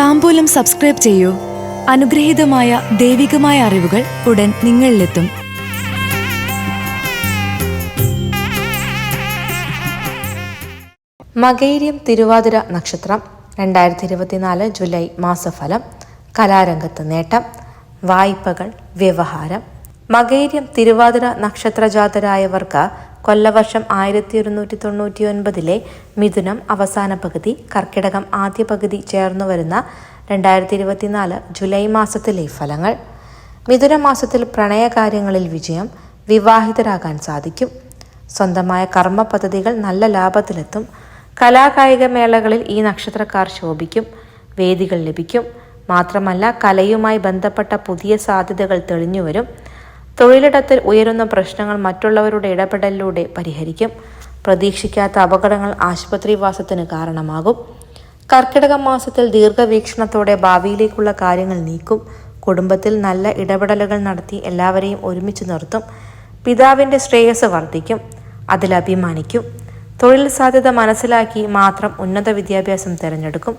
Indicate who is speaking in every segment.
Speaker 1: താമ്പൂലം subscribe ചെയ്യൂ. അനുഗ്രഹീതമായ ദൈവികമായ അറിവുകൾ ഉടൻ നിങ്ങളിലെത്തും.
Speaker 2: മകൈര്യം തിരുവാതിര നക്ഷത്രം രണ്ടായിരത്തി ഇരുപത്തിനാല് ജൂലൈ മാസഫലം കലാരംഗത്ത് നേട്ടം വായ്പകൾ വ്യവഹാരം. മകൈര്യം തിരുവാതിര നക്ഷത്രജാതരായവർക്ക് കൊല്ലവർഷം ആയിരത്തി ഒരുന്നൂറ്റി തൊണ്ണൂറ്റി ഒൻപതിലെ മിഥുനം അവസാന പകുതി കർക്കിടകം ആദ്യ പകുതി ചേർന്നു വരുന്ന രണ്ടായിരത്തി ഇരുപത്തിനാല് ജൂലൈ മാസത്തിലെ ഫലങ്ങൾ. മിഥുന മാസത്തിൽ പ്രണയകാര്യങ്ങളിൽ വിജയം വിവാഹിതരാകാൻ സാധിക്കും. സ്വന്തമായ കർമ്മ പദ്ധതികൾ നല്ല ലാഭത്തിലെത്തും. കലാകായിക മേളകളിൽ ഈ നക്ഷത്രക്കാർ ശോഭിക്കും വേദികൾ ലഭിക്കും. മാത്രമല്ല കലയുമായി ബന്ധപ്പെട്ട പുതിയ സാധ്യതകൾ തെളിഞ്ഞുവരും തൊഴിലിടത്തിൽ ഉയരുന്ന പ്രശ്നങ്ങൾ മറ്റുള്ളവരുടെ ഇടപെടലിലൂടെ പരിഹരിക്കും. പ്രതീക്ഷിക്കാത്ത അപകടങ്ങൾ ആശുപത്രിവാസത്തിന് കാരണമാകും. കർക്കിടക മാസത്തിൽ ദീർഘവീക്ഷണത്തോടെ ഭാവിയിലേക്കുള്ള കാര്യങ്ങൾ നീക്കും. കുടുംബത്തിൽ നല്ല ഇടപെടലുകൾ നടത്തി എല്ലാവരെയും ഒരുമിച്ച് നിർത്തും. പിതാവിന്റെ ശ്രേയസ് വർദ്ധിക്കും. അതിൽ അഭിമാനിക്കും. തൊഴിൽ സാധ്യത മനസ്സിലാക്കി മാത്രം ഉന്നത വിദ്യാഭ്യാസം തിരഞ്ഞെടുക്കും.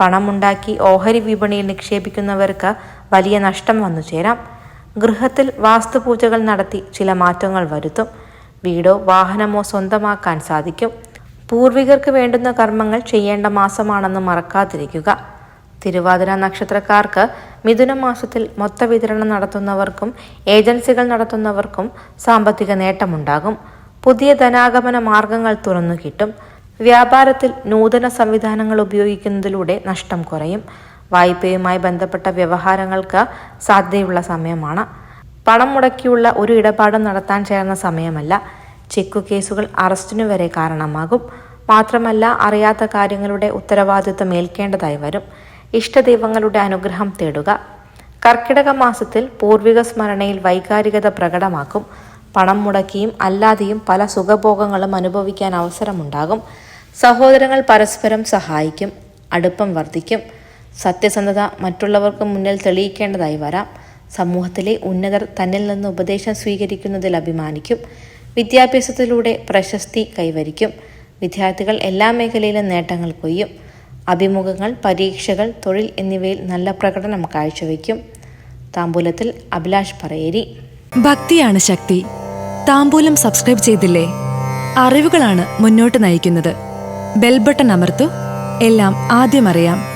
Speaker 2: പണമുണ്ടാക്കി ഓഹരി വിപണിയിൽ നിക്ഷേപിക്കുന്നവർക്ക് വലിയ നഷ്ടം വന്നു ചേരാം ഗൃഹത്തിൽ വാസ്തുപൂജകൾ നടത്തി ചില മാറ്റങ്ങൾ വരുത്തും. വീടോ വാഹനമോ സ്വന്തമാക്കാൻ സാധിക്കും. പൂർവികർക്ക് വേണ്ടുന്ന കർമ്മങ്ങൾ ചെയ്യേണ്ട മാസമാണെന്ന് മറക്കാതിരിക്കുക. തിരുവാതിര നക്ഷത്രക്കാർക്ക് മിഥുന മാസത്തിൽ മൊത്ത വിതരണം നടത്തുന്നവർക്കും ഏജൻസികൾ നടത്തുന്നവർക്കും സാമ്പത്തിക നേട്ടമുണ്ടാകും. പുതിയ ധനാഗമന മാർഗങ്ങൾ തുറന്നു കിട്ടും. വ്യാപാരത്തിൽ നൂതന സംവിധാനങ്ങൾ ഉപയോഗിക്കുന്നതിലൂടെ നഷ്ടം കുറയും. വായ്പയുമായി ബന്ധപ്പെട്ട വ്യവഹാരങ്ങൾക്ക് സാധ്യതയുള്ള സമയമാണ്. പണം മുടക്കിയുള്ള ഒരു ഇടപാടും നടത്താൻ ചേർന്ന സമയമല്ല. ചെക്കു കേസുകൾ അറസ്റ്റിനു വരെ കാരണമാകും. മാത്രമല്ല അറിയാത്ത കാര്യങ്ങളുടെ ഉത്തരവാദിത്വം ഏൽക്കേണ്ടതായി വരും. ഇഷ്ടദൈവങ്ങളുടെ അനുഗ്രഹം തേടുക. കർക്കിടക മാസത്തിൽ പൂർവിക സ്മരണയിൽ വൈകാരികത പ്രകടമാക്കും. പണം മുടക്കിയും അല്ലാതെയും പല സുഖഭോഗങ്ങളും അനുഭവിക്കാൻ അവസരമുണ്ടാകും. സഹോദരങ്ങൾ പരസ്പരം സഹായിക്കും. അടുപ്പം വർദ്ധിക്കും. സത്യസന്ധത മറ്റുള്ളവർക്ക് മുന്നിൽ തെളിയിക്കേണ്ടതായി വരാം. സമൂഹത്തിലെ ഉന്നതർ തന്നിൽ നിന്ന് ഉപദേശം സ്വീകരിക്കുന്നതിൽ അഭിമാനിക്കും. വിദ്യാഭ്യാസത്തിലൂടെ പ്രശസ്തി കൈവരിക്കും. വിദ്യാർത്ഥികൾ എല്ലാ മേഖലയിലും നേട്ടങ്ങൾ കൊയ്യും. അഭിമുഖങ്ങൾ പരീക്ഷകൾ തൊഴിൽ എന്നിവയിൽ നല്ല പ്രകടനം കാഴ്ചവെക്കും താമ്പൂലത്തിൽ അഭിലാഷ് പറയേരി.
Speaker 1: ഭക്തിയാണ് ശക്തി. താമ്പൂലം സബ്സ്ക്രൈബ് ചെയ്തില്ലേ? അറിവുകളാണ് മുന്നോട്ട് നയിക്കുന്നത്. ബെൽബട്ടൺ അമർത്തു. എല്ലാം ആദ്യം അറിയാം.